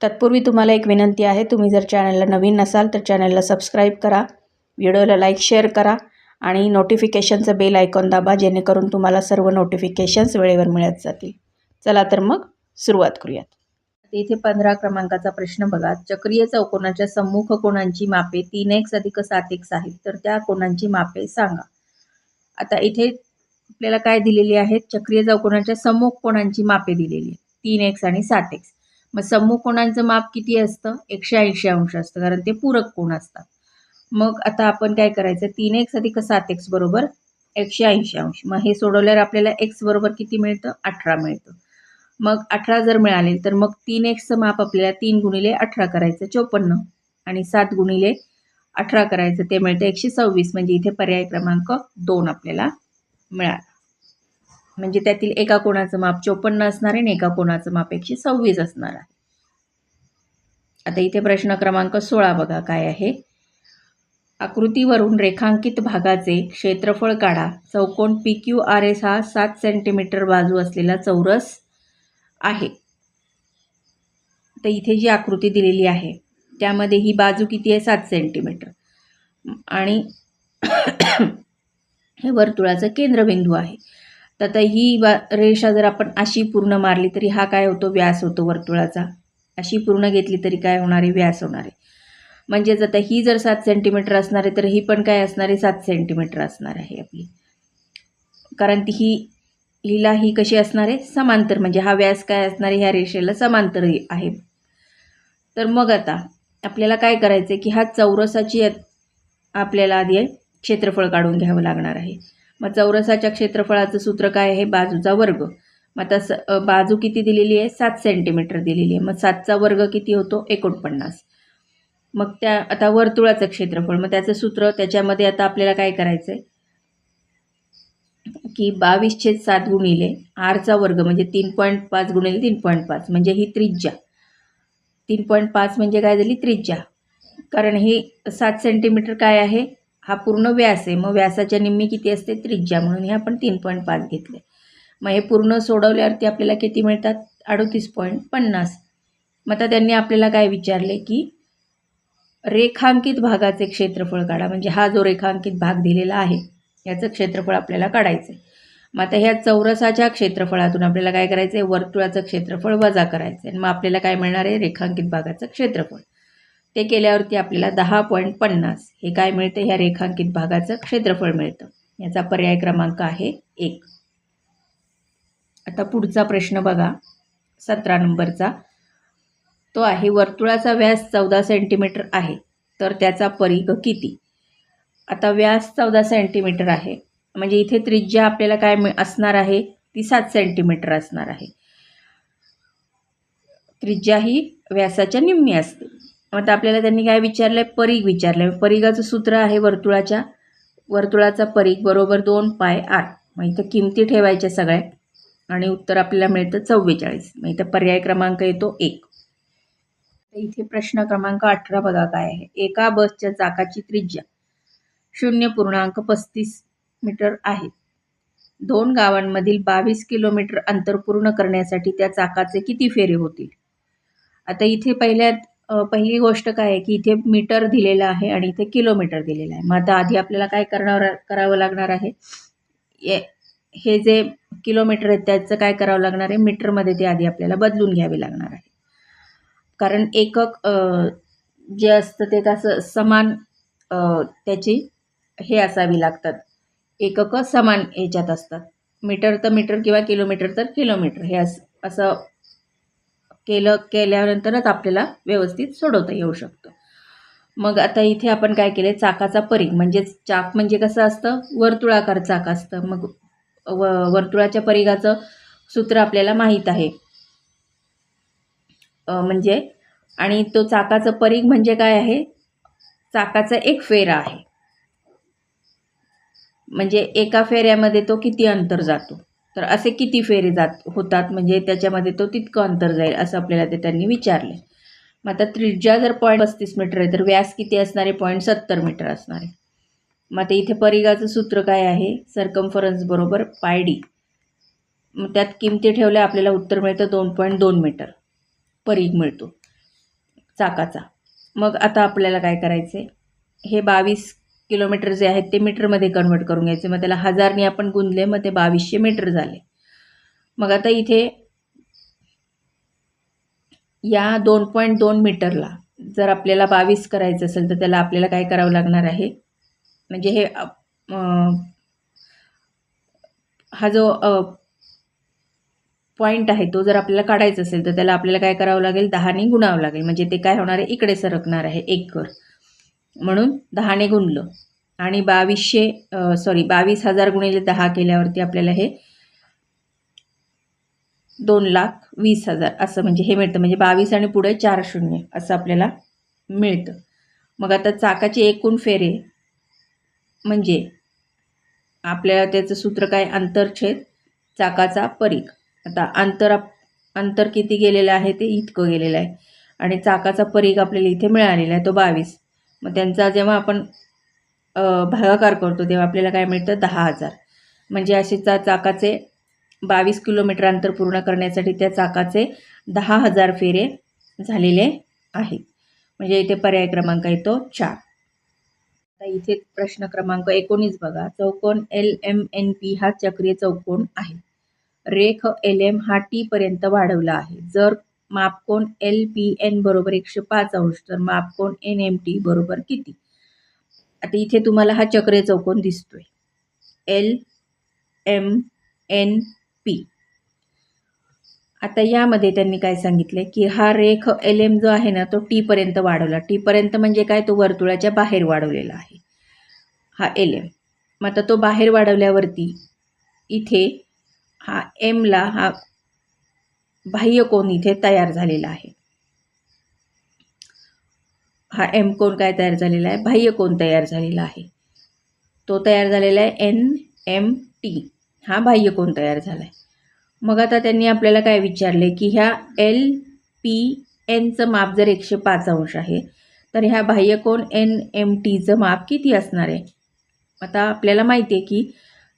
तत्पूर्वी तुम्हाला एक विनंती आहे तुम्ही जर चॅनलला नवीन नसाल तर चॅनलला सबस्क्राईब करा व्हिडिओला लाईक शेअर करा आणि नोटिफिकेशनचं बेल आयकॉन दाबा जेणेकरून तुम्हाला सर्व नोटिफिकेशन्स वेळेवर मिळत जातील. चला तर मग सुरुवात करूयात. इथे पंधरा क्रमांकाचा प्रश्न बघा. चक्रीय चौकोनाच्या सम्मुख कोणांची मापे तीन एक्स अधिक सात एक्स आहेत तर त्या कोणांची मापे सांगा. आता इथे आपल्याला काय दिलेली आहेत? चक्रीय चौकोनाच्या सम्मुख कोणांची मापे दिलेली आहेत. तीन एक्स आणि सात एक्स. मग सम्मुख कोणांचं माप किती असतं? एकशे ऐंशी अंश असतं कारण ते पूरक कोण असतात? मग आता आपण काय करायचं? तीन एक्स अधिक सात एक्स बरोबर एकशे ऐंशी अंश. मग हे सोडवल्यावर आपल्याला एक्स बरोबर किती मिळतं? अठरा मिळतं. मग अठरा जर मिळाले तर मग तीन एक्सचं माप आपल्याला तीन गुणिले अठरा करायचं चोपन्न. आणि सात गुणिले अठरा करायचं ते मिळतं एकशे सव्वीस. म्हणजे इथे पर्याय क्रमांक दोन आपल्याला मिळाला. म्हणजे त्यातील एका कोणाचं माप चोपन्न असणार आहे आणि एका कोणाचं माप एकशे सव्वीस असणार आहे. आता इथे प्रश्न क्रमांक सोळा बघा काय आहे? आकृतीवरून रेखांकित भागाचे क्षेत्रफळ काढा. चौकोन पी क्यू आर एस हा सात सेंटीमीटर बाजू असलेला चौरस आहे. तर इथे जी आकृती दिलेली आहे त्यामध्ये ही बाजू किती आहे? सात सेंटीमीटर आणि हे वर्तुळाचं केंद्रबिंदू आहे. तर आता ही बा रेषा जर आपण अशी पूर्ण मारली तरी हा काय होतो? व्यास होतो वर्तुळाचा. अशी पूर्ण घेतली तरी काय होणार आहे? व्यास होणार आहे. म्हणजेच आता ही जर सात सेंटीमीटर असणार आहे तर ही पण काय असणार आहे? सात सेंटीमीटर असणार आहे आपली. कारण ती ही हिला ही कशी असणार आहे? समांतर. म्हणजे हा व्यास काय असणार आहे? ह्या रेषेला समांतर आहे. तर मग आता आपल्याला काय करायचं आहे की हा चौरसाची आपल्याला आधी क्षेत्रफळ काढून घ्यावं लागणार आहे. मग चौरसाच्या क्षेत्रफळाचं सूत्र काय आहे? बाजूचा वर्ग. मग आता स बाजू किती दिलेली आहे? सात सेंटीमीटर दिलेली आहे. मग सातचा वर्ग किती होतो? एकोणपन्नास. मग त्या आता वर्तुळाचं क्षेत्रफळ मग त्याचं सूत्र त्याच्यामध्ये आता आपल्याला काय करायचं आहे की बावीस छेद सात गुणिले आरचा वर्ग म्हणजे तीन पॉईंट पाच गुणिले तीन पॉईंट पाच म्हणजे ही त्रिज्या. तीन पॉईंट पाच म्हणजे काय झाली? त्रिज्या. कारण ही सात सेंटीमीटर काय आहे? हा पूर्ण व्यास आहे. मग व्यासाच्या निम्मी किती असते? त्रिज्या. म्हणून हे आपण तीन पॉईंट पाच घेतले मग हे पूर्ण सोडवल्यावरती आपल्याला किती मिळतात? अडतीस पॉईंट पन्नास. मग आता त्यांनी आपल्याला काय विचारले की रेखांकित भागाचे क्षेत्रफळ काढा. म्हणजे हा जो रेखांकित भाग दिलेला आहे याचं क्षेत्रफळ आपल्याला काढायचं आहे मग आता ह्या चौरसाच्या क्षेत्रफळातून आपल्याला काय करायचं आहे वर्तुळाचं क्षेत्रफळ वजा करायचं आहे मग आपल्याला काय मिळणार आहे? रेखांकित भागाचं क्षेत्रफळ. ते केल्यावरती आपल्याला दहा पॉईंट पन्नास. हे काय मिळतं? ह्या रेखांकित भागाचं क्षेत्रफळ मिळतं. याचा पर्याय क्रमांक आहे एक. आता पुढचा प्रश्न बघा. सतरा नंबरचा. तो आहे वर्तुळाचा व्यास चौदा सेंटीमीटर आहे. तर त्याचा परिघ किती? आता व्यास चौदा सेंटीमीटर आहे. म्हणजे इथे त्रिज्या आपल्याला काय असणार आहे? ती सात सेंटीमीटर असणार आहे. त्रिज्या ही व्यासाच्या निम्मी असते. आता आपल्याला त्यांनी काय विचारलं आहे परीघ विचारलं आहे परिघाचं सूत्र आहे वर्तुळाच्या. वर्तुळाचा परीघ बरोबर दोन पाय आठ. मग इथं किमती ठेवायच्या सगळ्या. आणि उत्तर आपल्याला मिळतं चव्वेचाळीस. मग इथं पर्याय क्रमांक येतो एक. इथे प्रश्न क्रमांक अठरा बघा काय आहे. एका बसच्या चाकाची त्रिज्या शून्य पूर्णांक पस्तीस मीटर आहे. दोन गावांमधील बावीस किलोमीटर अंतर पूर्ण करण्यासाठी त्या चाकाचे किती फेरे होतील? आता इथे पहिल्यात पहिली गोष्ट काय आहे की इथे मीटर दिलेलं आहे आणि इथे किलोमीटर दिलेलं आहे. मग आता आधी आपल्याला काय करणार करावं लागणार आहे? हे जे किलोमीटर आहेत त्याचं काय करावं लागणार आहे? मीटरमध्ये ते आधी आपल्याला बदलून घ्यावे लागणार आहे. कारण एकक जे असतं ते कसं समान त्याची हे असावी लागतात. एककं समान याच्यात असतात. मीटर तर मीटर किंवा किलोमीटर तर किलोमीटर. हे असं असं केलं केल्यानंतरच आपल्याला व्यवस्थित सोडवता येऊ शकतं. मग आता इथे आपण काय केलं चाकाचा परीघ. म्हणजेच चाक म्हणजे कसं असतं? वर्तुळाकार चाक असतं. मग व वर्तुळाच्या परिघाचं सूत्र आपल्याला माहीत आहे. म्हणजे आणि तो चाकाचं परीघ म्हणजे काय आहे? चाकाचा एक फेरा आहे. म्हणजे एका फेऱ्यामध्ये तो किती अंतर जातो? तर असे किती फेरे जात होतात? म्हणजे त्याच्यामध्ये तो तितकं अंतर जाईल असं आपल्याला ते त्यांनी विचारले मग आता त्रिज्या जर पॉईंट पस्तीस मीटर आहे तर व्यास किती असणारे? पॉईंट सत्तर मीटर असणार. आहे मग आता इथे परिघाचं सूत्र काय आहे? सरकम्फरन्स बरोबर पायडी मग त्यात किमती ठेवल्या आपल्याला उत्तर मिळतं दोन पॉईंट दोन मीटर परीघ मिळतो. चाकाचा. मग आता आपल्याला काय करायचं आहे हे बावीस किलोमीटर जे आहेत ते मीटरमध्ये कन्वर्ट करून घ्यायचे. मग त्याला हजारनी आपण गुंजले मग ते बावीसशे मीटर झाले. मग आता इथे या दोन पॉईंट दोन मीटरला जर आपल्याला बावीस करायचं असेल तर त्याला आपल्याला काय करावं लागणार आहे? म्हणजे हे हा जो पॉईंट आहे तो जर आपल्याला काढायचा असेल तर त्याला आपल्याला काय करावं लागेल? दहाने गुणावं लागेल. म्हणजे ते काय होणार आहे? इकडे सरकणार आहे. एक कर. म्हणून दहाने गुणलं. आणि बावीसशे सॉरी बावीस हजार गुणिले दहा केल्यावरती आपल्याला हे दोन लाख वीस हजार असं म्हणजे हे मिळतं. म्हणजे बावीस आणि पुढे चार शून्य असं आपल्याला मिळतं. मग आता चाकाची एकूण फेरे म्हणजे आपल्याला त्याचं सूत्र काय? अंतरछेद चाकाचा परीघ. आता अंतर अंतर किती गेलेलं आहे? ते इतकं गेलेलं आहे. आणि चाकाचा परीघ आपल्याला इथे मिळालेला आहे तो बावीस. मग त्यांचा जेव्हा आपण भागाकार करतो तेव्हा आपल्याला काय मिळतं? दहा हजार. म्हणजे असे चा चाकाचे बावीस किलोमीटर अंतर पूर्ण करण्यासाठी त्या चाकाचे दहा हजार फेरे झालेले आहेत म्हणजे इथे पर्याय क्रमांक येतो चार. आता इथे प्रश्न क्रमांक एकोणीस बघा. चौकोन एल एम एन पी हा चक्रीय चौकोन आहे. रेख एल एम हा टी पर्यंत वाढवला आहे. जर मापकोन एल पी एन बरोबर एकशे पाच अंश तर मापकोन एन एम टी बरोबर किती? आता इथे तुम्हाला हा चक्रीय चौकोन दिसतोय. एल एम एन आता यामध्ये त्यांनी काय सांगितलं की हा रेख एल एम जो आहे ना तो टीपर्यंत वाढवला. टीपर्यंत म्हणजे काय? तो वर्तुळाच्या बाहेर वाढवलेला आहे. हा एल एम मग आता तो बाहेर वाढवल्यावरती इथे हा एमला हा बाह्य कोण इथे तयार झालेला आहे. हा एम कोण काय तयार झालेला आहे? बाह्य कोण तयार झालेला आहे. तो तयार झालेला आहे एन एम टी हा बाह्य कोण तयार झाला आहे मग आता त्यांनी आपल्याला काय विचारले की ह्या एल पी एनचं माप जर एकशे पाच अंश आहे तर ह्या बाह्यकोन एन एम टीचं माप किती असणार आहे? आता आपल्याला माहिती आहे की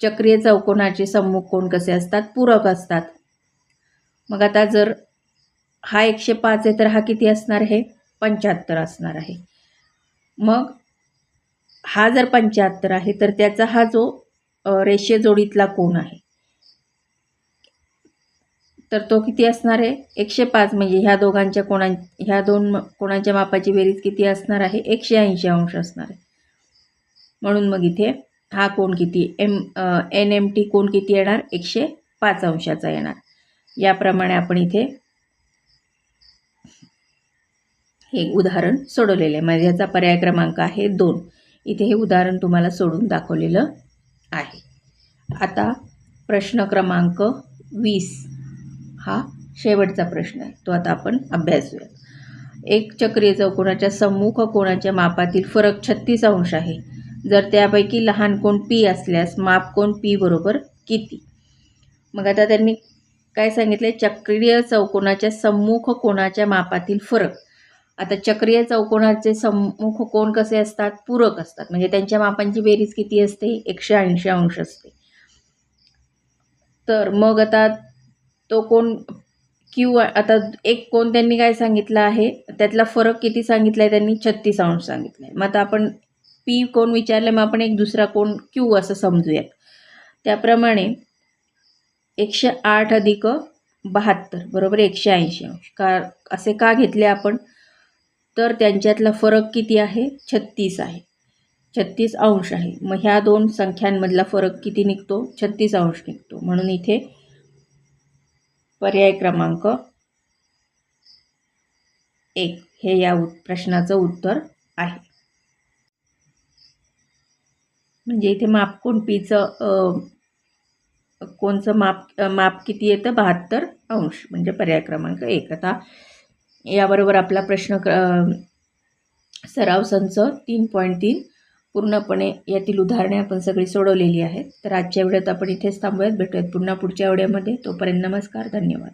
चक्रीय चौकोनाचे सम्मुख कोण कसे असतात? पूरक असतात. मग आता जर हा एकशे पाच आहे तर हा किती असणार आहे? पंच्याहत्तर असणार आहे. मग हा जर पंच्याहत्तर आहे तर त्याचा हा जो रेषेजोडीतला कोण आहे तर तो किती असणार आहे? एकशे पाच म्हणजे ह्या दोघांच्या कोणा ह्या दोन कोणाच्या मापाची बेरीज किती असणार आहे? एकशे ऐंशी अंश असणार आहे. म्हणून मग इथे हा कोण किती एम एन एम टी कोण किती येणार? एकशे पाच अंशाचा येणार. याप्रमाणे आपण इथे हे उदाहरण सोडवलेलं आहे. म्हणजे याचा पर्याय क्रमांक आहे दोन. इथे हे उदाहरण तुम्हाला सोडून दाखवलेलं आहे. आता प्रश्न क्रमांक वीस. हा शेवटचा प्रश्न आहे. तो आता आपण अभ्यासूया एक चक्रीय चौकोनाच्या सम्मुख कोणाच्या मापातील फरक छत्तीस अंश आहे. जर त्यापैकी लहान कोण पी असल्यास माप कोण पी बरोबर किती? मग आता त्यांनी काय सांगितलं चक्रीय चौकोनाच्या सम्मुख कोणाच्या मापातील फरक. आता चक्रीय चौकोनाचे सम्मुख कोण कसे असतात? पूरक असतात. म्हणजे त्यांच्या मापांची बेरीज किती असते? एकशे ऐंशी अंश असते. तर मग आता तो कोण क्यू आता एक कोण त्यांनी काय सांगितलं आहे त्यातला फरक किती सांगितला आहे त्यांनी? छत्तीस अंश सांगितलं आहे मग आता आपण पी कोण विचारलं मग आपण एक दुसरा कोण क्यू असं समजूयात. त्याप्रमाणे एकशे आठ अधिक बहात्तर बरोबर एकशे ऐंशी अंश. का असे का घेतले आपण? तर त्यांच्यातला फरक किती आहे? छत्तीस आहे. छत्तीस अंश आहे. मग ह्या दोन संख्यांमधला फरक किती निघतो? छत्तीस अंश निघतो. म्हणून इथे पर्याय क्रमांक एक. हे या प्रश्नाचं उत्तर आहे. म्हणजे इथे माप कोण पीचं कोणचं माप माप किती येतं? बहात्तर अंश. म्हणजे पर्याय क्रमांक एक. आता याबरोबर आपला प्रश्न क्र सराव संच तीन पॉईंट तीन. पूर्णपणे यातील उदाहरणे आपण सगळी सोडवलेली आहेत. तर आजच्या वेळेत आपण इथेच थांबूयात. भेटूयात पुन्हा पुढच्या व्हिडिओमध्ये. तोपर्यंत नमस्कार धन्यवाद.